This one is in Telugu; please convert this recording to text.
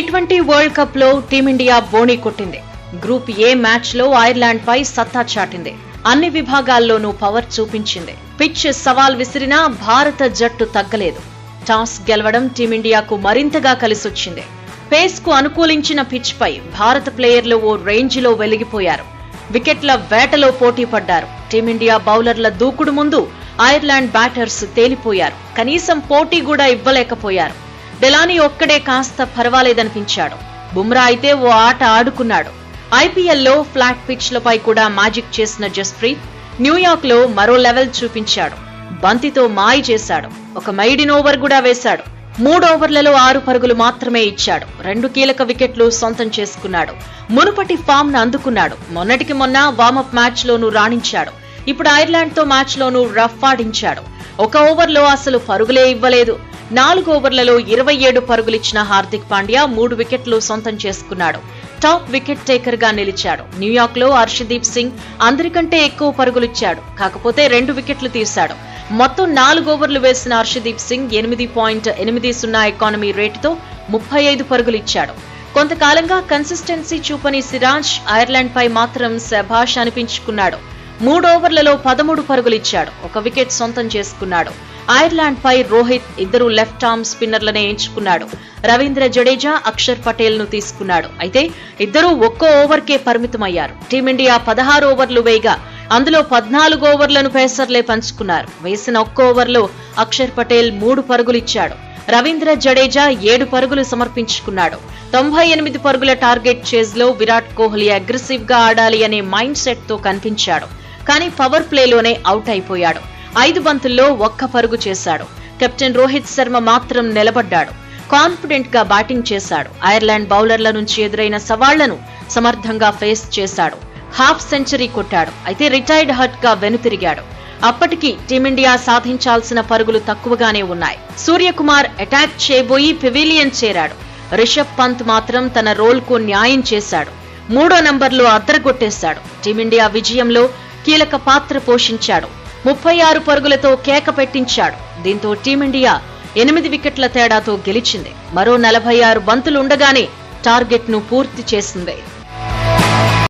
ట్వంటీ వరల్డ్ కప్లో టీమిండియా బోణీ కొట్టింది. గ్రూప్ ఏ మ్యాచ్లో ఐర్లాండ్ పై సత్తా చాటింది. అన్ని విభాగాల్లోనూ పవర్ చూపించింది. పిచ్ సవాల్ విసిరినా భారత జట్టు తగ్గలేదు. టాస్ గెలవడం టీమిండియాకు మరింతగా కలిసొచ్చింది. పేస్కు అనుకూలించిన పిచ్ పై భారత ప్లేయర్లు ఓ రేంజ్లో వెలిగిపోయారు. వికెట్ల వేటలో పోటీ పడ్డారు. టీమిండియా బౌలర్ల దూకుడు ముందు ఐర్లాండ్ బ్యాటర్స్ తేలిపోయారు. కనీసం పోటీ కూడా ఇవ్వలేకపోయారు. డెలానీ ఒక్కడే కాస్త పర్వాలేదనిపించాడు. బుమ్రా అయితే ఓ ఆట ఆడుకున్నాడు. ఐపీఎల్లో ఫ్లాట్ పిచ్లపై కూడా మ్యాజిక్ చేసిన జస్ప్రీత్ న్యూయార్క్లో మరో లెవెల్ చూపించాడు. బంతితో మాయ చేశాడు. ఒక మైడిన్ ఓవర్ కూడా వేశాడు. మూడు ఓవర్లలో ఆరు పరుగులు మాత్రమే ఇచ్చాడు. రెండు కీలక వికెట్లు సొంతం చేసుకున్నాడు. మునుపటి ఫామ్ను అందుకున్నాడు. మొన్నటికి మొన్న వార్మప్ మ్యాచ్ లోనూ రాణించాడు. ఇప్పుడు ఐర్లాండ్తో మ్యాచ్ లోనూ రఫ్ ఆడించాడు. ఒక ఓవర్లో అసలు పరుగులే ఇవ్వలేదు. నాలుగు ఓవర్లలో ఇరవై ఏడు పరుగులిచ్చిన హార్దిక్ పాండ్యా మూడు వికెట్లు సొంతం చేసుకున్నాడు. టాప్ వికెట్ టేకర్గా నిలిచాడు. న్యూయార్క్లో హర్షదీప్ సింగ్ అందరికంటే ఎక్కువ పరుగులిచ్చాడు. కాకపోతే రెండు వికెట్లు తీశాడు. మొత్తం నాలుగు ఓవర్లు వేసిన హర్షదీప్ సింగ్ ఎనిమిది పాయింట్ ఎనిమిది సున్నా ఎకానమీ రేటుతో ముప్పై ఐదు పరుగులిచ్చాడు. కొంతకాలంగా కన్సిస్టెన్సీ చూపని సిరాజ్ ఐర్లాండ్ పై మాత్రం శభాష్ అనిపించుకున్నాడు. మూడు ఓవర్లలో పదమూడు పరుగులిచ్చాడు. ఒక వికెట్ సొంతం చేసుకున్నాడు. ఐర్లాండ్ పై రోహిత్ ఇద్దరు లెఫ్ట్ ఆర్మ్ స్పిన్నర్లనే ఎంచుకున్నాడు. రవీంద్ర జడేజా అక్షర్ పటేల్ను తీసుకున్నాడు. అయితే ఇద్దరూ ఒక్కో ఓవర్కే పరిమితమయ్యారు. టీమిండియా పదహారు ఓవర్లు వేయగా అందులో పద్నాలుగు ఓవర్లను పేసర్లే పంచుకున్నారు. వేసిన ఒక్క ఓవర్లో అక్షర్ పటేల్ మూడు పరుగులిచ్చాడు. రవీంద్ర జడేజా ఏడు పరుగులు సమర్పించుకున్నాడు. తొంభై ఎనిమిది పరుగుల టార్గెట్ చేజ్లో విరాట్ కోహ్లీ అగ్రెసివ్గా ఆడాలి అనే మైండ్ సెట్తో కనిపించాడు. కానీ పవర్ ప్లేలోనే అవుట్ అయిపోయాడు. ఐదు బంతుల్లో ఒక్క పరుగు చేశాడు. కెప్టెన్ రోహిత్ శర్మ మాత్రం నిలబడ్డాడు. కాన్ఫిడెంట్గా బ్యాటింగ్ చేశాడు. ఐర్లాండ్ బౌలర్ల నుంచి ఎదురైన సవాళ్ళను సమర్థంగా ఫేస్ చేశాడు. హాఫ్ సెంచరీ కొట్టాడు. అయితే రిటైర్డ్ హట్గా వెనుతిరిగాడు. అప్పటికి టీమిండియా సాధించాల్సిన పరుగులు తక్కువగానే ఉన్నాయి. సూర్యకుమార్ అటాక్ చేయబోయి పెవిలియన్ చేరాడు. రిషబ్ పంత్ మాత్రం తన రోల్కు న్యాయం చేశాడు. మూడో నంబర్లో అద్దరగొట్టేశాడు. టీమిండియా విజయంలో కీలక పాత్ర పోషించాడు. ముప్పై ఆరు పరుగులతో కేక పెట్టించాడు. దీంతో టీమిండియా ఎనిమిది వికెట్ల తేడాతో గెలిచింది. మరో నలభై ఆరు బంతులుండగానే టార్గెట్ను పూర్తి చేసింది.